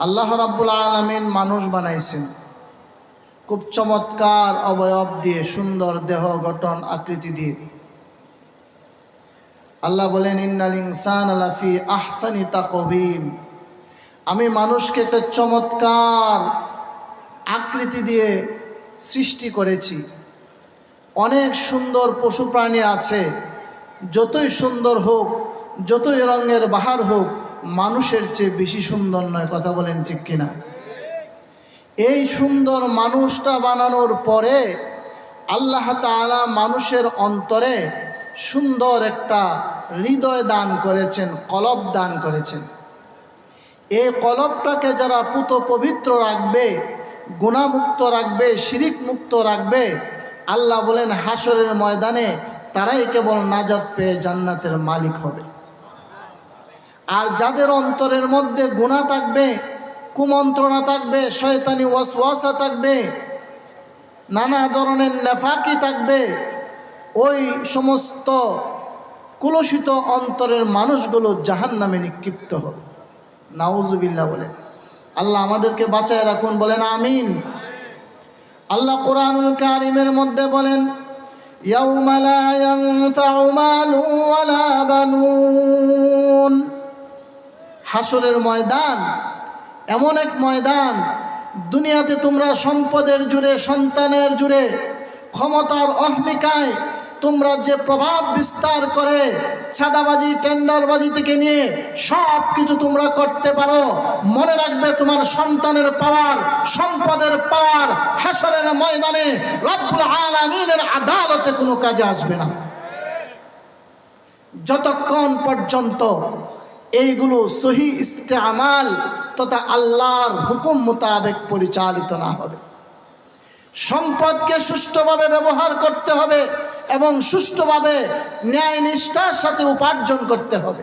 আল্লাহ রাব্বুল আলমিন মানুষ বানাইছেন। খুব চমৎকার অবয়ব দিয়ে, সুন্দর দেহ গঠন আকৃতি দিয়ে। আল্লাহ বলেন, ইন্নাল ইনসান আলাফি আহসানি তাকবিম আমি মানুষকে একটা চমৎকার আকৃতি দিয়ে সৃষ্টি করেছি। অনেক সুন্দর পশু প্রাণী আছে, যতই সুন্দর হোক, যতই রঙের বাহার হোক মানুষের চেয়ে বেশি সুন্দর নয়, কথা বলেন ঠিক কিনা? এই সুন্দর মানুষটা বানানোর পরে আল্লাহ তাআলা মানুষের অন্তরে সুন্দর একটা হৃদয় দান করেছেন, কলব দান করেছেন। এই কলবটাকে যারা পুত পবিত্র রাখবে গুণামুক্ত রাখবে শিরিক মুক্ত রাখবে, আল্লাহ বলেন হাসরের ময়দানে তারাই কেবল নাজাত পেয়ে জান্নাতের মালিক হবে। আর যাদের অন্তরের মধ্যে গুণা থাকবে কুমন্ত্রণা থাকবে শয়তানি ওয়াসওয়াসা থাকবে নানা ধরনের নেফাকি থাকবে ওই সমস্ত কুলসিত অন্তরের মানুষগুলো জাহান নামে নিক্ষিপ্ত হবে নাউজুবিল্লাহ বলেন আল্লাহ আমাদেরকে বাঁচায় রাখুন বলেন আমিন আল্লাহ কোরআনুল কারিমের মধ্যে বলেন يوم لا ينفع مال ولا بنون হাসরের ময়দান, এমন এক ময়দান, দুনিয়াতে তোমরা সম্পদের জুড়ে, সন্তানের জুড়ে, ক্ষমতার অহমিকায় তোমরা যে প্রভাব বিস্তার করে ছাদাবাজি টেন্ডারবাজি থেকে নিয়ে সব কিছু তোমরা করতে পারো। মনে রাখবে তোমার সন্তানের পাওয়ার, সম্পদের পাওয়ার হাসরের ময়দানে রব্বুল আলামিনের আদালতে কোনো কাজে আসবে না। যতক্ষণ পর্যন্ত এইগুলো সহি ইস্তেমাল তথা আল্লাহর হুকুম মোতাবেক পরিচালিত না হবে। সম্পদকে সুষ্ঠুভাবে ব্যবহার করতে হবে এবং সুষ্ঠুভাবে ন্যায় নিষ্ঠার সাথে উপার্জন করতে হবে।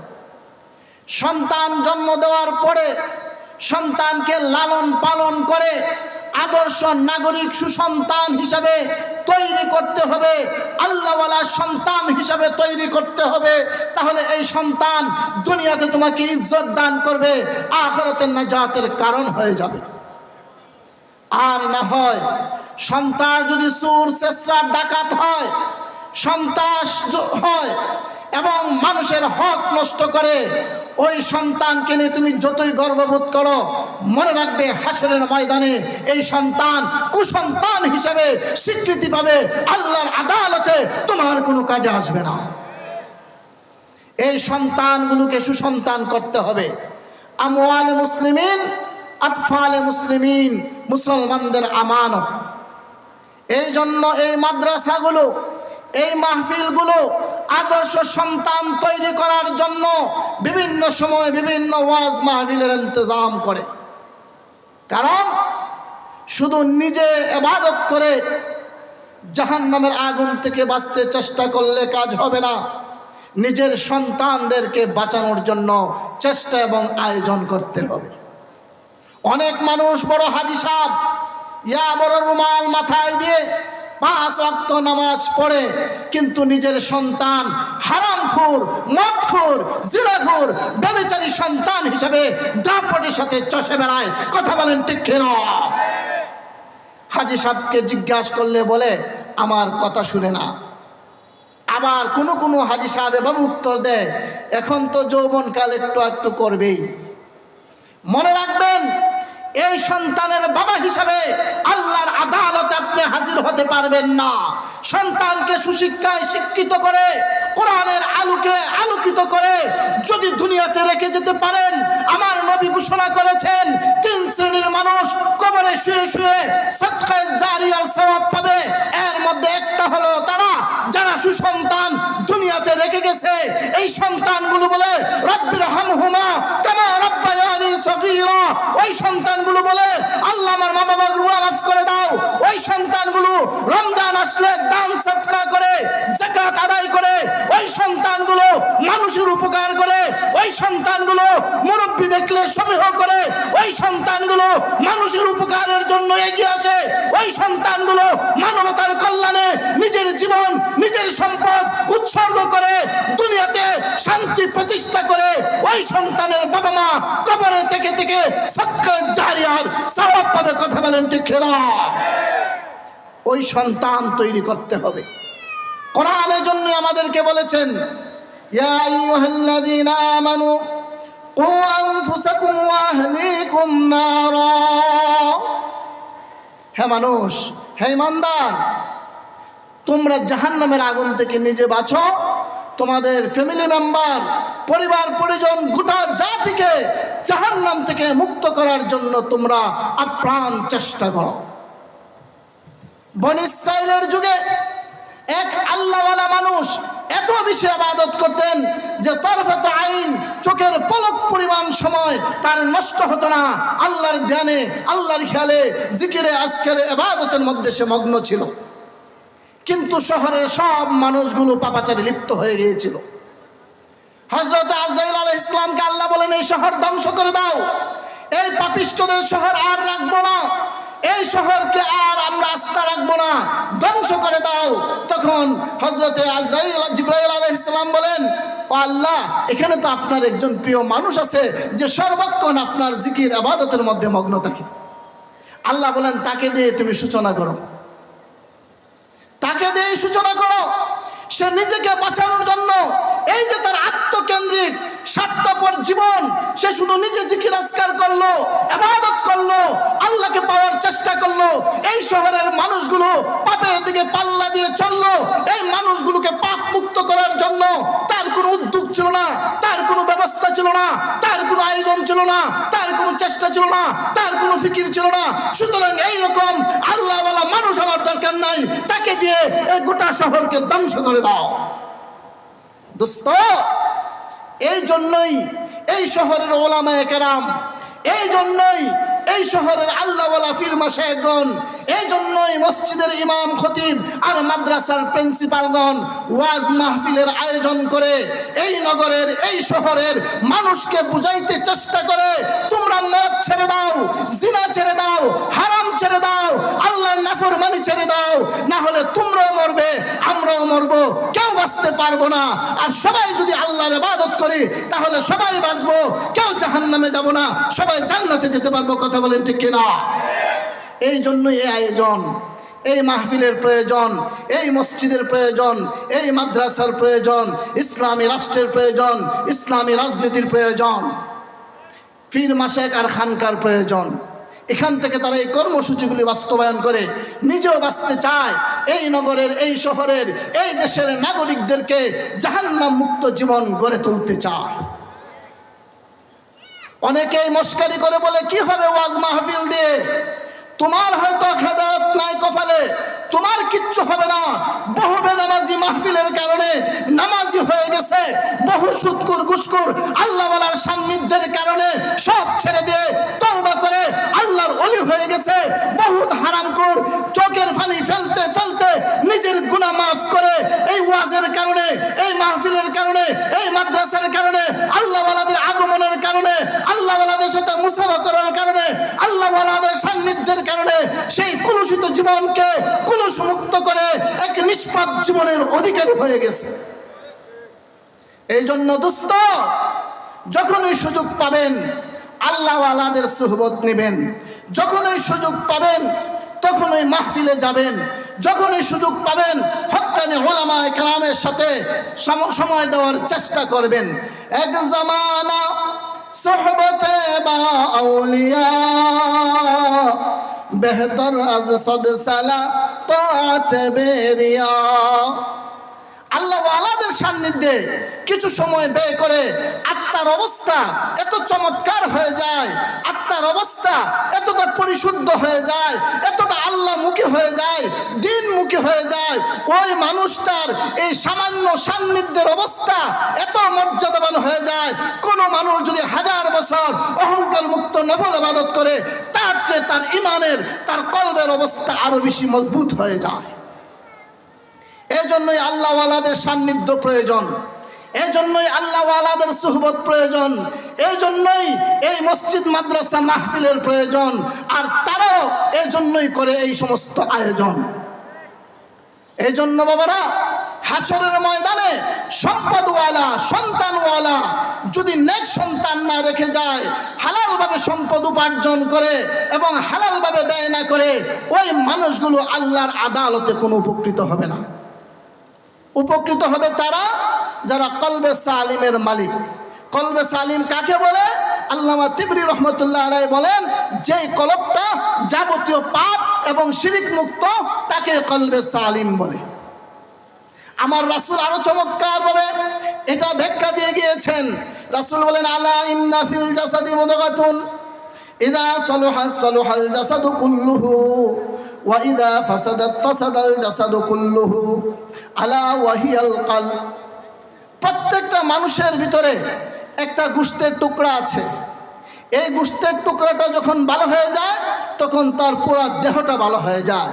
সন্তান জন্ম দেওয়ার পরে সন্তানকে লালন পালন করে আদর্শ নাগরিক সুসন্তান হিসাবে তৈরি করতে হবে, আল্লাহওয়ালা সন্তান হিসাবে তৈরি করতে হবে। তাহলে এই সন্তান দুনিয়াতে তোমাকে ইজ্জত দান করবে, আখরাতের নাজাতের কারণ হয়ে যাবে। আর না হয় সন্তান যদি সুর চেষ্টার ডাকাত হয়, সন্ত্রাস হয় এবং মানুষের হক নষ্ট করে ওই সন্তানকে নিয়ে তুমি যতই গর্ববোধ করো, মনে রাখবে হাসরের ময়দানে এই সন্তান কুসন্তান হিসেবে স্বীকৃতি পাবে, আল্লাহর আদালতে তোমার কোনো কাজে আসবে না। এই সন্তানগুলোকে সুসন্তান করতে হবে। আমওয়ালে মুসলিমিন, আতফালে মুসলিমিন, মুসলমানদের আমানত। এই জন্য এই মাদ্রাসাগুলো, এই মাহফিলগুলো আদর্শ সন্তান তৈরি করার জন্য বিভিন্ন সময় বিভিন্ন ওয়াজ মাহফিলের ইন্তজাম করে। কারণ শুধু নিজে এবাদত করে জাহান নামের আগুন থেকে বাঁচতে চেষ্টা করলে কাজ হবে না। নিজের সন্তানদেরকে বাঁচানোর জন্য চেষ্টা এবং আয়োজন করতে হবে। অনেক মানুষ বড় হাজি সাহ ইয়া বড় রুমাল মাথায় দিয়ে পাঁচ অক্ত নামাজ পড়ে, কিন্তু নিজের সন্তান হারামখোর, মদখোর জিরাখোর ব্যবচারী সন্তান হিসেবে দাপটের সাথে চষে বেড়ায়। কথা বলেন ঠিক কেন? হাজি সাহেবকে জিজ্ঞাসা করলে বলে, আমার কথা শুনে না। আবার কোনো কোনো হাজি সাহেব এভাবে উত্তর দেয়, এখন তো যৌবনকাল একটু একটু করবেই। মনে রাখবেন এই সন্তানের বাবা হিসাবে আল্লাহর আদালতে আপনি হাজির হতে পারবেন না। সন্তানকে সুশিক্ষায় শিক্ষিত করে, কোরআনের আলোকে আলোকিত করে যদি দুনিয়াতে রেখে যেতে পারেন, আমার নবী ঘোষণা করেছেন, তিন শ্রেণির মানুষ কবরে শুয়ে শুয়ে সৎকায় জারিয়ার সওয়াব পাবে। এর মধ্যে একটা হলো তারা, যারা সুসন্তান দুনিয়াতে রেখে গেছে, এই সন্তানগুলো বলে রব্বির হামহুমা রব্বায়ানি সগীরা ওই সন্তানগুলো বলে, আল্লাহ আমার মা বাবার মাফ করে দাও। ওই সন্তানগুলো রমজান আসলে দান করে আদায় করে, ওই সন্তানগুলো মানুষের উপকার করে, ওই সন্তানগুলো মুরব্বী দেখলে সমীহ করে, ওই সন্তানগুলো মানুষের উপকারের জন্য এগিয়ে আসে, ওই সন্তানগুলো মানবতার কল্যাণে নিজের সম্পদ উৎসর্গ করে দুনিয়াতে শান্তি প্রতিষ্ঠা করে ওই সন্তানের বাবা মা কবরে থেকে থেকে পাবে, কথা বলেন ঠিক না ওই সন্তান তৈরি করতে হবে। কোরআনের জন্য আমাদেরকে বলেছেন হে মানুষ, হে ইমানদার তোমরা জাহান্নামের আগুন থেকে নিজে বাঁচো। তোমাদের ফ্যামিলি মেম্বার পরিবার, পরিজন, গোটা জাতিকে জাহান্নাম থেকে মুক্ত করার জন্য তোমরা আপ্রাণ চেষ্টা করো। বন যুগে এক আল্লাহওয়ালা মানুষ এত বেশি আবাদত করতেন যে তরফত আইন, চোখের পলক পরিমাণ সময় তার নষ্ট হতো না। আল্লাহর ধ্যানে, আল্লাহর খেয়ালে, জিকিরে, আজকের এবাদতের মধ্যে সে মগ্ন ছিল। কিন্তু শহরের সব মানুষগুলো পাপাচারে লিপ্ত হয়ে গিয়েছিল। হজরত আজরাইল আলহ ইসলামকে আল্লাহ বলেন, এই শহর ধ্বংস করে দাও। এই পাপিষ্টদের শহর আর রাখব না। এই শহরকে আর আমরা আস্থা রাখব না। ধ্বংস করে দাও। তখন হজরতে আজরাইল, জিব্রাইল আলহ ইসলাম বলেন, ও আল্লাহ, এখানে তো আপনার একজন প্রিয় মানুষ আছে, যে সর্বক্ষণ আপনার জিকির, আবাদতের মধ্যে মগ্ন থাকে। আল্লাহ বলেন, তাকে দিয়ে তুমি সূচনা করো। তাকে দিয়ে সূচনা করো। সে নিজেকে বাঁচানোর জন্য এই যে তার আত্মকেন্দ্রিক, স্বার্থপর জীবন, সে শুধু নিজে জিকির আজকার করল আবাদত করল, আল্লাহকে পাওয়ার চেষ্টা করল, এই শহরের মানুষগুলো পাপের দিকে পাল্লা দিয়ে চলল, এই মানুষগুলোকে পাপ মুক্ত করার জন্য তার কোনো উদ্যোগ ছিল না, তার কোনো ব্যবস্থা ছিল না, তার কোনো আয়োজন ছিল না, তার কোনো চেষ্টা ছিল না, তার কোনো ফিকির ছিল না। সুতরাং এইরকম আল্লাহওয়ালা মানুষ আমার দরকার নাই, তাকে দিয়ে এই গোটা শহরকে ধ্বংস করে দাও। দোস্ত এই জন্যই এই শহরের ওলামায় কেরাম এই জন্যই এই শহরের আল্লাহওয়ালা ফিরমা শেখগণ এই জন্যই মসজিদের ইমাম খতিব আর মাদ্রাসার প্রিন্সিপালগণ ওয়াজ মাহফিলের আয়োজন করে এই নগরের, এই শহরের মানুষকে বুঝাইতে চেষ্টা করে, তোমরা মদ ছেড়ে দাও, জিনা ছেড়ে দাও, হারাম ছেড়ে দাও, আল্লাহর নাফরমানি ছেড়ে দাও না হলে তোমরাও মরবে, আমরাও মরবো, কেউ বাঁচতে পারব না। আর সবাই যদি আল্লাহর ইবাদত করি, তাহলে সবাই বাঁচবো, কেউ জাহান্নামে যাব না, সবাই জান্নাতে যেতে পারব, কথা বলেন, ঠিক কিনা? এই জন্য এই আয়োজন, এই মাহফিলের প্রয়োজন, এই মসজিদের প্রয়োজন, এই মাদ্রাসার প্রয়োজন, ইসলামী রাষ্ট্রের প্রয়োজন, ইসলামী রাজনীতির প্রয়োজন, ফির মাসেক আর খানকার প্রয়োজন। এখান থেকে তারা এই কর্মসূচিগুলি বাস্তবায়ন করে নিজেও বাঁচতে চায়। এই নগরের, এই শহরের, এই দেশের নাগরিকদেরকে জাহান্নাম মুক্ত জীবন গড়ে তুলতে চায়। অনেকেই মস্কারি করে বলে, কি হবে ওয়াজ মাহফিল দিয়ে? তোমার হয়তো খেদাত নাই কপালে, তোমার কিচ্ছু হবে না। বহু বেনামাজি মাহফিলের কারণে নামাজি হয়ে গেছে, বহু সুৎকুর, গুসকুর, আল্লাহওয়ালার সান্নিধ্যের কারণে সব ছেড়ে দিয়ে তওবা করে আল্লাহর অলি হয়ে গেছে। বহুত হারামকুর চোখের ফানি ফেলতে ফেলতে নিজের গুনাহ মাফ করে এই ওয়াজের কারণে, এই মাহফিলের কারণে, এই মাদ্রাসার কারণে, আল্লাহওয়ালাদের আগমনের কারণে, আল্লাহওয়ালাদের সাথে মুসাফা করার কারণে, আল্লাহওয়ালাদের সান্নিধ্যের কারণে সেই কুলুষিত জীবনকে কুলুষ মুক্ত করে এক নিষ্পাপ জীবনের অধিকারী হয়ে গেছে। এই জন্য দুস্থ, যখনই সুযোগ পাবেন আল্লাহ আলাদের সুহবত নেবেন। যখনই সুযোগ পাবেন তখনই মাহফিলে যাবেন, যখনই সুযোগ পাবেন হকানি ওলামা কালামের সাথে সম- সময় দেওয়ার চেষ্টা করবেন। এক জামানা সোহবতে বা আউলিয়া, বেহতর সালা তো বেরিয়া আল্লাহ আলাদের সান্নিধ্যে কিছু সময় ব্যয় করে, আত্মার অবস্থা এত চমৎকার হয়ে যায়, আত্মার অবস্থা এতটা পরিশুদ্ধ হয়ে যায়, এতটা আল্লাহমুখী হয়ে যায়, দিনমুখী হয়ে যায়, ওই মানুষটার এই সামান্য সান্নিধ্যের অবস্থা এত মর্যাদাবান হয়ে যায়। কোনো মানুষ যদি হাজার বছর অহংকার মুক্ত নফল আবাদত করে, তার চেয়ে তার ইমানের, তার কলবের অবস্থা আরও বেশি মজবুত হয়ে যায়। এই জন্যই আল্লাহওয়ালাদের সান্নিধ্য প্রয়োজন। এজন্যই জন্যই আল্লাহওয়ালাদের সুহবত প্রয়োজন। এই জন্যই এই মসজিদ, মাদ্রাসা মাহফিলের প্রয়োজন। আর তারাও এজন্যই করে এই সমস্ত আয়োজন। এই জন্য বাবারা, হাসরের ময়দানে সম্পদওয়ালা, সন্তানওয়ালা যদি নেক সন্তান না রেখে যায়, হালালভাবে সম্পদ উপার্জন করে এবং হালালভাবে ব্যয় না করে, ওই মানুষগুলো আল্লাহর আদালতে কোনো উপকৃত হবে না। উপকৃত হবে তারা? যারা কলবে সালিমের মালিক। কলবে সালিম কাকে বলে? আল্লামা তিবরি রহমতুল্লাহ আলাই বলেন যে কলবটা যাবতীয় পাপ এবং শিরিক মুক্ত, তাকে কলবে সালিম বলে। আমার রাসূল আরও চমৎকার ভাবে এটা ব্যাখ্যা দিয়ে গিয়েছেন। রাসূল বলেন, আলা ইন্না ফিল জাসাদি মুদগাতুন। ইদা সলুহা, সলুহাল জাসাদু কুল্লুহু। ওয়া ইদা ফাসাদাত ফাসাদাল জাসাদু কুল্লুহু আলা ওয়াহিয়াল কলব প্রত্যেকটা মানুষের ভিতরে একটা গুস্তের টুকরা আছে। এই গুস্তের টুকরাটা যখন ভালো হয়ে যায়, তখন তার পুরো দেহটা ভালো হয়ে যায়।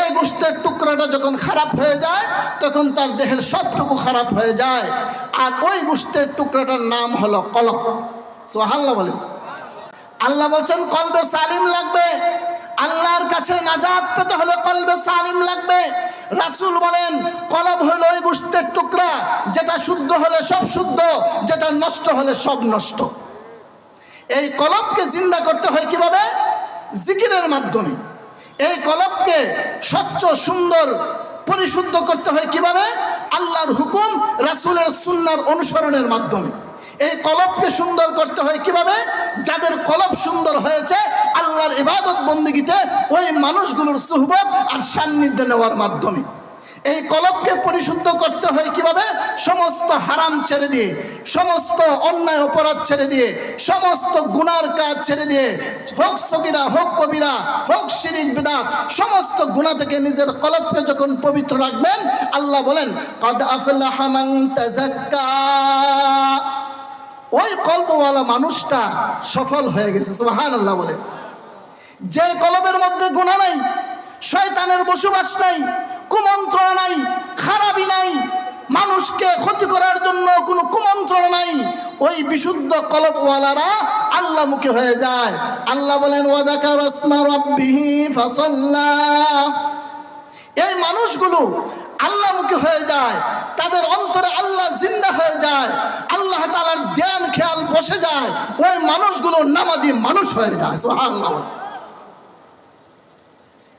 এই গোস্তের টুকরাটা যখন খারাপ হয়ে যায়, তখন তার দেহের সবটুকু খারাপ হয়ে যায়। আর ওই গোস্তের টুকরাটার নাম হলো কলক। সোহাল্লা বলেন। আল্লাহ বলছেন, কলবে সালিম লাগবে। আল্লাহর কাছে নাজাত পেতে হলে কলবে সালিম লাগবে। রাসূল বলেন, কলব হলো ওই গোস্তের টুকরা, যেটা শুদ্ধ হলে সব শুদ্ধ, যেটা নষ্ট হলে সব নষ্ট। এই কলবকে জিন্দা করতে হয় কীভাবে? জিকিরের মাধ্যমে। এই কলবকে স্বচ্ছ, সুন্দর, পরিশুদ্ধ করতে হয় কীভাবে? আল্লাহর হুকুম, রাসূলের সুন্নার অনুসরণের মাধ্যমে। এই কলবকে সুন্দর করতে হয় কীভাবে? যাদের কলব সুন্দর হয়েছে আল্লাহর ইবাদত বন্দিগিতে ওই মানুষগুলোর সুহবত আর সান্নিধ্য নেওয়ার মাধ্যমে। এই কলবকে পরিশুদ্ধ করতে হয় কীভাবে? সমস্ত হারাম ছেড়ে দিয়ে, সমস্ত অন্যায় অপরাধ ছেড়ে দিয়ে, সমস্ত গুনার কাজ ছেড়ে দিয়ে, হোক সগিরা, হোক কবিরা, হোক শিরিক, বিদাত, সমস্ত গুণা থেকে নিজের কলবকে যখন পবিত্র রাখবেন, আল্লাহ বলেন, কদ ওই কল্পওয়ালা মানুষটা সফল হয়ে গেছে, সুবহানাল্লাহ বলে। যে কলবের মধ্যে গুণা নাই, শয়তানের বসবাস নাই, কুমন্ত্রণা নাই, খারাপই নাই, মানুষকে ক্ষতি করার জন্য কোনো কুমন্ত্রণা নাই, ওই বিশুদ্ধ কলবওয়ালারা আল্লাহ মুখে হয়ে যায়। আল্লাহ বলেন, ওয়াদাকার আসমা রাব্বিহি ফাসাল্লা। এই মানুষগুলো আল্লাহ মুখী হয়ে যায়, তাদের অন্তরে আল্লাহ জিন্দা হয়ে যায়, আল্লাহ তালার ধ্যান, খেয়াল বসে যায়, ওই মানুষগুলো নামাজি মানুষ হয়ে যায়, সুবহানাল্লাহ।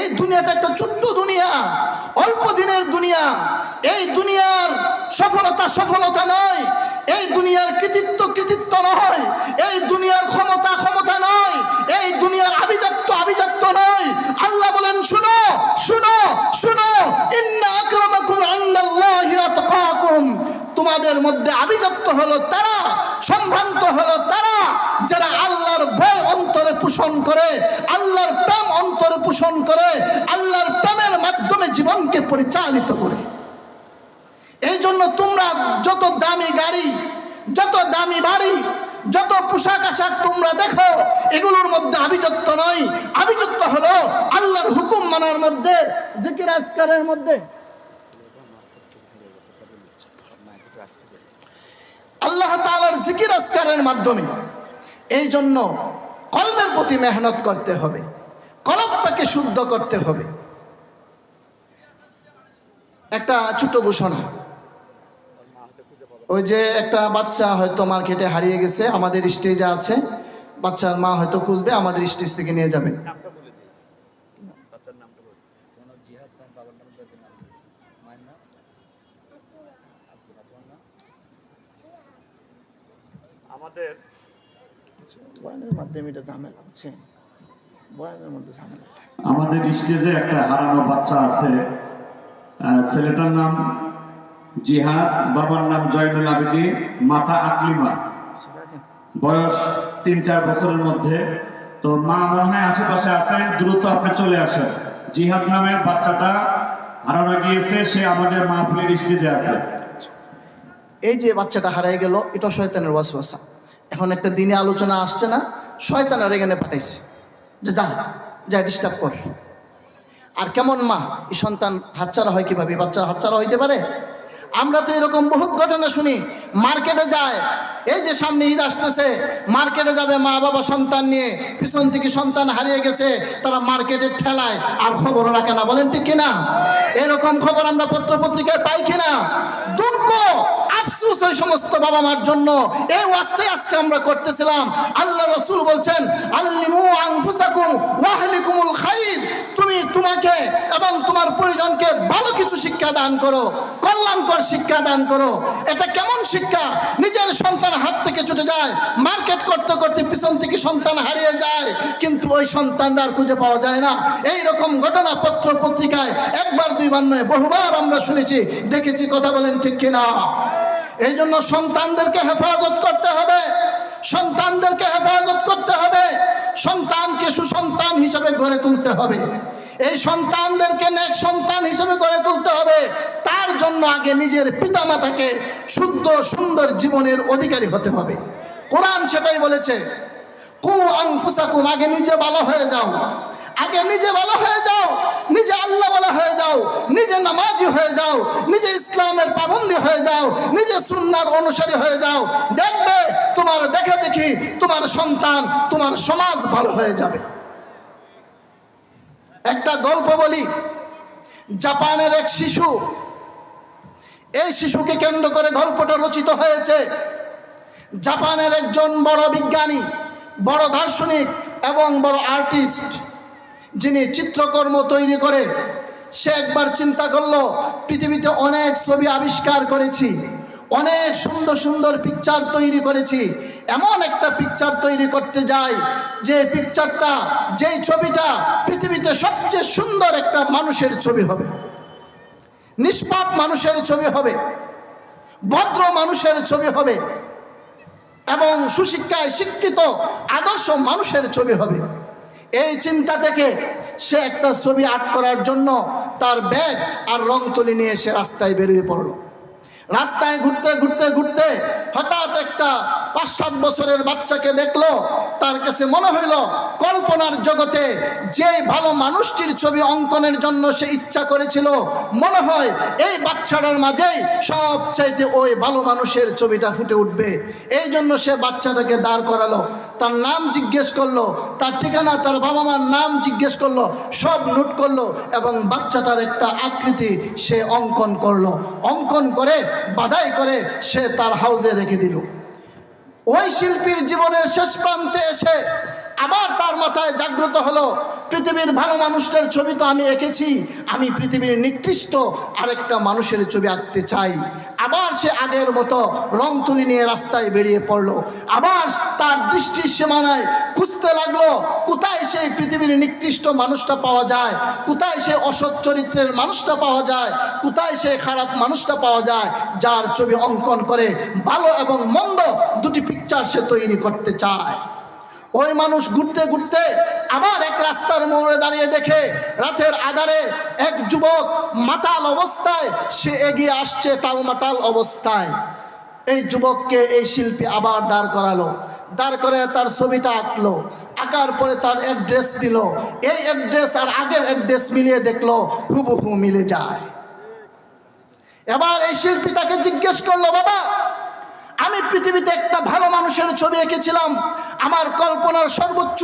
এই দুনিয়াটা একটা ছোট্ট দুনিয়া, অল্প দিনের দুনিয়া। এই দুনিয়ার সফলতা সফলতা নয়, এই দুনিয়ার কৃতিত্ব কৃতিত্ব নয়, এই দুনিয়ার ক্ষমতা ক্ষমতা নয়, এই দুনিয়ার আভিজাত্য আভিজাত্য নয়। আল্লাহ বলেন, শুনো শুনো শুনো, ইন্না আকরামাকুম তোমাদের মধ্যে আভিজাত্য হলো তারা, সম্ভ্রান্ত হলো তারা, যারা আল্লাহর ভয় অন্তরে পোষণ করে, আল্লাহর প্রেম অন্তরে পোষণ করে, আল্লাহর প্রেমের মাধ্যমে জীবনকে পরিচালিত করে। এই জন্য তোমরা যত দামি গাড়ি, যত দামি বাড়ি, যত পোশাক আশাক তোমরা দেখো, এগুলোর মধ্যে আভিজাত্য নয়। আভিজাত্য হলো আল্লাহর হুকুম মানার মধ্যে, জিকির আজকারের মধ্যে আল্লাহ তাআলার জিকির আজকারের মাধ্যমে। এই জন্য কলবের প্রতি মেহনত করতে হবে। কলবটাকে শুদ্ধ করতে হবে। একটা ছোট ঘোষণা। ওই যে একটা বাচ্চা হয়তো মার্কেটে হারিয়ে গেছে, আমাদের স্টেজে আছে। বাচ্চার মা হয়তো খুঁজবে, আমাদের স্টেজ থেকে নিয়ে যাবেন নামটা বলে দিই বাচ্চার নামটা বলে দিই কোনো জিহাদ তোমার বাবার নাম যাতে নাম মায়ের নাম আফসানা তোমার নাম আমাদের বয়ানের মাধ্যমে এটা ঝামেলা হচ্ছে বয়ানের মধ্যে ঝামেলা আমাদের স্টেজে একটা হারানো বাচ্চা আছে। ছেলেটার নাম জিহাদ বাবার নাম জয়নুল আবেদিন মাথা আকলিমা। বয়স তিন চার বছরের মধ্যে। তো মা মনে হয় আশেপাশে আছে দ্রুত আপনি চলে আসেন। জিহাদ নামের বাচ্চাটা হারানো গিয়েছে সে আমাদের মা মাহফিলের স্টেজে আছে। এই যে বাচ্চাটা হারিয়ে গেল এটা শয়তানের ওয়াসওয়াসা। এখন একটা দিনে আলোচনা আসছে না শয়তানের এখানে পাঠাইছে। যে যা যা ডিস্টার্ব কর। আর কেমন মা, এই সন্তান হাতছাড়া হয় কীভাবে? বাচ্চা হাতছাড়া হইতে পারে? আমরা তো এরকম বহুত ঘটনা শুনি, মার্কেটে যায়, এই যে সামনে ঈদ আসতেছে, মার্কেটে যাবে মা বাবা সন্তান নিয়ে, পিছন থেকে সন্তান হারিয়ে গেছে, তারা মার্কেটের ঠেলায় আর খবর রাখে না, বলেন ঠিক কিনা? এরকম খবর আমরা পত্র পত্রিকায় পাই কিনা? দুঃখ! আফসুস ওই সমস্ত বাবা মার জন্য। এই ওয়াজটাই আজকে আমরা করতেছিলাম। আল্লাহ রসুল বলছেন, আল্লিমু আনফুসাকুম ওয়াহলিকুমুল খাইর। তুমি তোমাকে এবং তোমার পরিজনকে ভালো কিছু শিক্ষা দান করো, কল্যাণকর শিক্ষা দান করো। এটা কেমন শিক্ষা? নিজের সন্তান হাত থেকে ছুটে যায়, মার্কেট করতে করতে পিছন থেকে সন্তান হারিয়ে যায়, কিন্তু ওই সন্তানটা আর খুঁজে পাওয়া যায় না। এই রকম ঘটনা পত্র পত্রিকায় একবার, দুইবার নয়, বহুবার আমরা শুনেছি, দেখেছি, কথা বলেন ঠিক কিনা? এই জন্য সন্তানদেরকে হেফাজত করতে হবে। সন্তানদেরকে হেফাজত করতে হবে। সন্তানকে সুসন্তান হিসেবে গড়ে তুলতে হবে। এই সন্তানদেরকে নেক সন্তান হিসেবে গড়ে তুলতে হবে। তার জন্য আগে নিজের পিতামাতাকে শুদ্ধ, সুন্দর জীবনের অধিকারী হতে হবে। কোরআন সেটাই বলেছে কু আংফুসাকুম আগে নিজে ভালো হয়ে যাও। আগে নিজে ভালো হয়ে যাও, নিজে আল্লাহ বলা হয়ে যাও, নিজে নামাজি হয়ে যাও, নিজে ইসলামের পাবন্দি হয়ে যাও, নিজে সুন্নার অনুসারী হয়ে যাও। দেখবে তোমার দেখে দেখি তোমার সন্তান, তোমার সমাজ ভালো হয়ে যাবে। একটা গল্প বলি। জাপানের এক শিশু, এই শিশুকে কেন্দ্র করে গল্পটা রচিত হয়েছে। জাপানের একজন বড় বিজ্ঞানী বড় দার্শনিক এবং বড় আর্টিস্ট যিনি চিত্রকর্ম তৈরি করে, সে একবার চিন্তা করল, পৃথিবীতে অনেক ছবি আবিষ্কার করেছি, অনেক সুন্দর সুন্দর পিকচার তৈরি করেছি। এমন একটা পিকচার তৈরি করতে যাই যে পিকচারটা যেই ছবিটা পৃথিবীতে সবচেয়ে সুন্দর একটা মানুষের ছবি হবে। নিষ্পাপ মানুষের ছবি হবে, ভদ্র মানুষের ছবি হবে। এবং সুশিক্ষায় শিক্ষিত আদর্শ মানুষের ছবি হবে। এই চিন্তা থেকে সে একটা ছবি আর্ট করার জন্য তার ব্যাগ আর রং তুলি নিয়ে সে রাস্তায় বেরিয়ে পড়ল। রাস্তায় ঘুরতে ঘুরতে ঘুরতে হঠাৎ একটা পাঁচ সাত বছরের বাচ্চাকে দেখল। তার কাছে মনে হইল, কল্পনার জগতে যে ভালো মানুষটির ছবি অঙ্কনের জন্য সে ইচ্ছা করেছিল, মনে হয় এই বাচ্চাটার মাঝেই সবচাইতে ওই ভালো মানুষের ছবিটা ফুটে উঠবে। এই জন্য সে বাচ্চাটাকে দাঁড় করালো। তার নাম জিজ্ঞেস করল, তার ঠিকানা, তার বাবা মার নাম জিজ্ঞেস করল, সব নোট করল এবং বাচ্চাটার একটা আকৃতি সে অঙ্কন করল। অঙ্কন করে বাধাই করে সে তার হাউজে রেখে দিল। ওই শিল্পীর জীবনের শেষ প্রান্তে এসে আবার তার মাথায় জাগ্রত হলো, পৃথিবীর ভালো মানুষটার ছবি তো আমি এঁকেছি, আমি পৃথিবীর নিকৃষ্ট আরেকটা মানুষের ছবি আঁকতে চাই। আবার সে আগের মতো রং তুলি নিয়ে রাস্তায় বেরিয়ে পড়ল, আবার তার দৃষ্টির সীমানায় খুঁজতে লাগল, কোথায় সেই পৃথিবীর নিকৃষ্ট মানুষটা পাওয়া যায়, কোথায় সে অসৎ চরিত্রের মানুষটা পাওয়া যায়, কোথায় সে খারাপ মানুষটা পাওয়া যায়, যার ছবি অঙ্কন করে ভালো এবং মন্দ দুটি পিকচার সে তৈরি করতে চায়। ওই মানুষ ঘুরতে ঘুরতে আবার এক রাস্তার মোড়ে দাঁড়িয়ে দেখে রাতের আধারে এক যুবক মাতাল অবস্থায় সে এগিয়ে আসছে টালমাটাল অবস্থায়। এই যুবককে এই শিল্পী আবার দাঁড় করালো। দাঁড় করে তার ছবিটা আঁকলো। আঁকার পরে তার অ্যাড্রেস দিল। এই অ্যাড্রেস আর আগের অ্যাড্রেস মিলিয়ে দেখল, হুবহু মিলে যায়। এবার এই শিল্পী তাকে জিজ্ঞেস করল, বাবা আমি পৃথিবীতে একটা ভালো মানুষের ছবি এঁকেছিলাম। আমার কল্পনার সর্বোচ্চ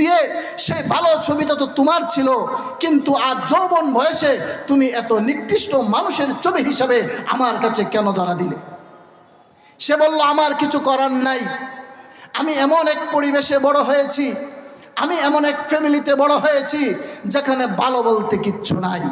দিয়ে সেই ভালো ছবিটা তো তোমার ছিল। কিন্তু আজ যৌবন বয়সে তুমি এত নিকৃষ্ট মানুষের ছবি হিসাবে আমার কাছে কেন ধরা দিলে? সে বলল, আমার কিছু করার নাই। আমি এমন এক পরিবেশে বড় হয়েছি। আমি এমন এক ফ্যামিলিতে বড় হয়েছি, যেখানে ভালো বলতে কিচ্ছু নাই।